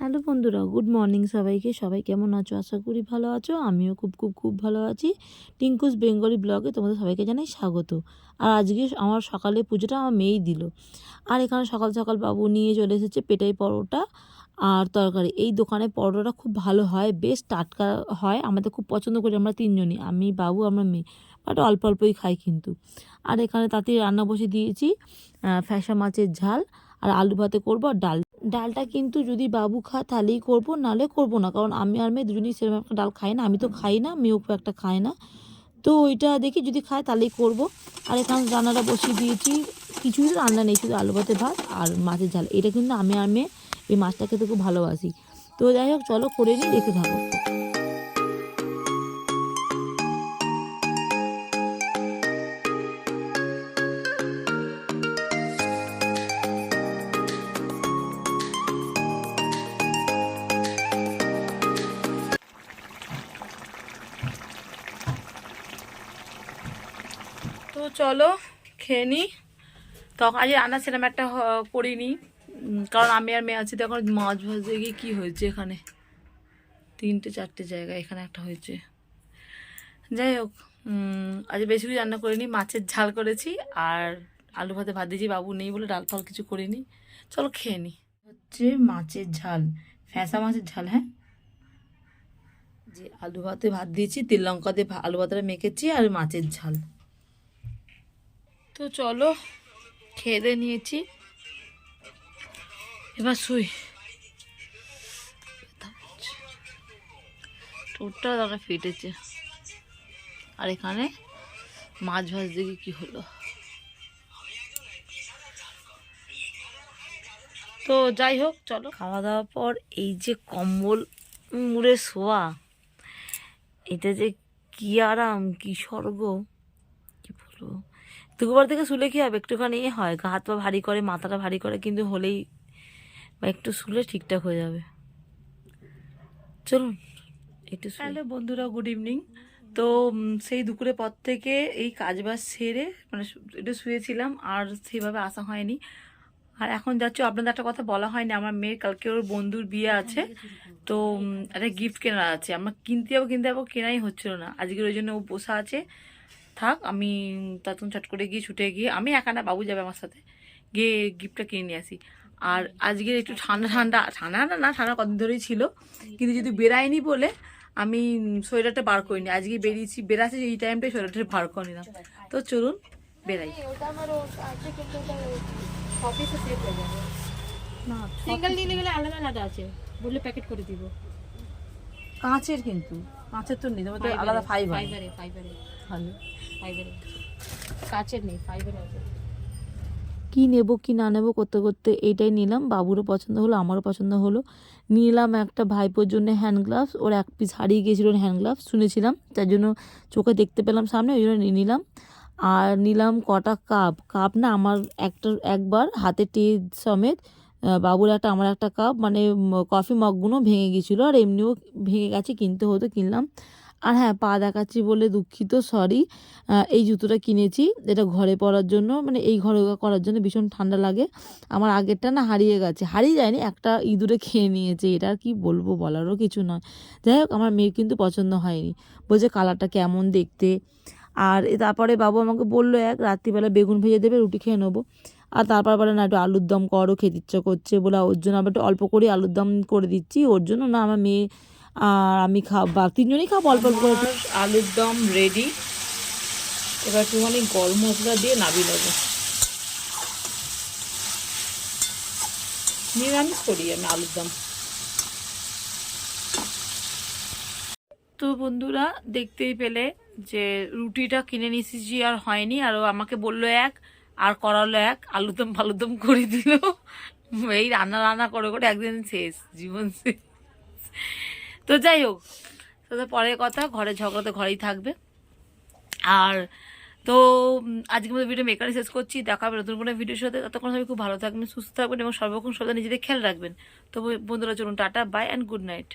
Hello বন্ধুরা, good morning সবাইকে। সবাই কেমন আছো? আশা করি ভালো আছো। আমিও খুব খুব খুব ভালো আছি। টিঙ্কুস বেঙ্গলি ব্লগে তোমাদের সবাইকে জানাই স্বাগত। আর আজকে আমার সকালে পুজোটা আমার মেয়েই দিল। আর এখানে সকাল সকাল বাবু নিয়ে চলে এসেছে পেটাই পরোটা আর তরকারি। এই দোকানে পরোটাটা খুব ভালো হয়, বেশ টাটকা হয়। আমাদের খুব পছন্দ করি, আমরা তিনজনই, আমি, বাবু, আমরা মেয়ে। বাট অল্প অল্পই খাই কিন্তু। আর এখানে তাতে রান্না বসে দিয়েছি ফ্যাসা মাছের ঝাল। আর আলু ভাতে করব আর ডাল। ডালটা কিন্তু যদি বাবু খায় তাহলেই করব, নাহলে করব না। কারণ আমি আর মেয়ে দুজনেই সেরকম একটা ডাল খাই না, আমি তো খাই না, মেয়েও খুব একটা খায় না। তো ওইটা দেখি যদি খায় তাহলেই করব। আর এখানে রান্নাটা বসিয়ে দিয়েছি। কিছু কিছু রান্না নেই, শুধু আলু ভাতে ভাত আর মাছের ঝাল। এটা কিন্তু আমি আর মেয়ে এই মাছটা খেতে খুব ভালোবাসি। তো যাই হোক, চলো করে নিই দেখে থাকো। চলো, খেয়ে নিই তখন আজ রান্না সেরকম একটা করিনি। কারণ আমি আর মেয়ে আছি, তো এখন মাছ ভাজতে গিয়ে কী হয়েছে এখানে? তিনটে, চারটে জায়গা এখানে একটা হয়েছে। যাই হোক আজ বেশি কিছু রান্না করিনি। মাছের ঝাল করেছি, আর আলু ভাতে ভাত দিয়েছি, বাবু নেই বলে ডাল ফাল কিছু করিনি। চলো খেয়ে নিই হচ্ছে মাছের ঝাল। ফ্যাঁসা মাছের ঝাল হ্যাঁ? যে আলু ভাতে ভাত দিয়েছি, তেল লঙ্কা দিয়ে আলু ভাতটা মেখেছি, আর মাছের ঝাল। তো চলো, খেয়ে নিয়েছি। এবার শুই। ঠোঁটটা দাঁড়া ফেটেছে। আর এখানে মাছ ভাজ দেখে কি হলো? তো যাই হোক, চলো। খাওয়া দাওয়ার পর এই যে কম্বল মুড়ে শোয়া, এটা যে কি আরাম, কি স্বর্গ, কি বলব? দুপুর থেকে শুলে কি হবে? একটুখানি হয় হাত পা ভারী করে, মাথাটা ভারী করে, কিন্তু হলেই বা একটু শুলে ঠিকঠাক হয়ে যাবে। চলুন, একটু হ্যালো বন্ধুরা, গুড ইভিনিং। তো সেই দুপুরের পর থেকে এই কাজ বাজ সেরে মানে একটু শুয়েছিলাম, আর সেইভাবে আসা হয়নি। আর এখন যাচ্ছ, আপনাদের একটা কথা বলা হয়নি, আমার মেয়ের কালকে ওর বন্ধুর বিয়ে আছে। তো একটা গিফট কেনার আছে। আমার কিনতে যাব কিনতে যাব, কেনাই হচ্ছিল না। আজকের ওই জন্য ও বসা আছে। থাক আমি তখন চট করে গিয়ে ছুটে গিয়ে আমি একা না বাবু যাবে আমার সাথে গিয়ে গিফটটা কিনে নিয়ে আসি। আর আজকের একটু ঠান্ডা ঠান্ডা ঠান্ডা না না ঠান্ডা কদিন ধরেই ছিল কিন্তু যদি বেরায়নি বলে আমি সোয়েটারটা বার করিনি। আজকে বেরিয়েছি বেরাচ্ছি এই টাইমটাই সোয়েটারটা বার করে নিলাম তো চলুন বেরাই। না সিঙ্গেল নিলে গেলে আলাদা আলাদা আছে। বললে প্যাকেট করে দিব। কাঁচের কিন্তু কাঁচের তো নেই তোমার তো আলাদা ফাইবার ফাইবারে ফাইবারে ভালো। ফাইবারে কাচের নেই ফাইবারে আছে। কি নেব কি না নেব করতে করতে এইটাই নিলাম। বাবুরও পছন্দ হলো আমারও পছন্দ হলো। নিলাম একটা ভাইপোর জন্য হ্যান্ড গ্লাভস ওর এক পিস হারিয়ে গিয়েছিল হ্যান্ড গ্লাভস শুনেছিলাম। তার জন্য চোখে দেখতে পেলাম সামনে ওই জন্য নিয়ে নিলাম। আর নিলাম কটা কাপ কাপ না আমার একটা একবার হাতে টি সমেত বাবুর একটা, আমার একটা কাপ মানে কফি মগগুলো ভেঙে গিয়েছিল আর এমনিও ভেঙে গেছে, কিনতে হতো, কিনলাম। আর হ্যাঁ পা দেখাচ্ছি বলে দুঃখিত সরি এই জুতোটা কিনেছি, এটা ঘরে পরার জন্য মানে এই ঘরে করার জন্য ভীষণ ঠান্ডা লাগে। আমার আগেরটা না হারিয়ে গেছে, হারিয়ে যায়নি, একটা ইঁদুরে খেয়ে নিয়েছে, এটা আর কি বলব বলারও কিছু নয়। যাই হোক, আমার মেয়ের কিন্তু পছন্দ হয়নি, বলছে কালারটা কেমন দেখতে। আর তারপরে বাবু আমাকে বলল, এক, রাত্রিবেলা বেগুন ভেজে দেবে, রুটি খেয়ে নেব। আর তারপর বলে, না, একটু আলুর দম করো, খেতে ইচ্ছা করছে বলে ওর জন্য আবার একটু অল্প করে আলুর দম করে দিচ্ছি। ওর জন্য না, আমার মেয়ে আর আমি খাও বা তিনজনই খাব অল্প অল্প করে। আলুর দম রেডি এবার একটুখানি গরম মশলা দিয়ে নাবি নেব। নিরামিষ করি আমি আলুর দম। তো বন্ধুরা, দেখতেই পেলে যে রুটিটা কিনে নিয়েছি আর হয়নি, আর ও আমাকে বলল, এক আর করালো এক, আলুদম ফালুদম করে দিল। এই রান্না রান্না করে করে একদিন শেষ, জীবন শেষ। তো যাই হোক পরের কথা, ঘরে ঝগড়া তো ঘরেই থাকবে। আর তো আজকে মতো ভিডিও মেকারে শেষ করছি। দেখা হবে নতুন কোনো ভিডিওর সাথে। ততক্ষণ সবাই খুব ভালো থাকবেন, সুস্থ থাকবেন এবং সর্বক্ষণ সদা নিজেদের খেয়াল রাখবেন। তো বন্ধুরা, চলুন, tata bye and good night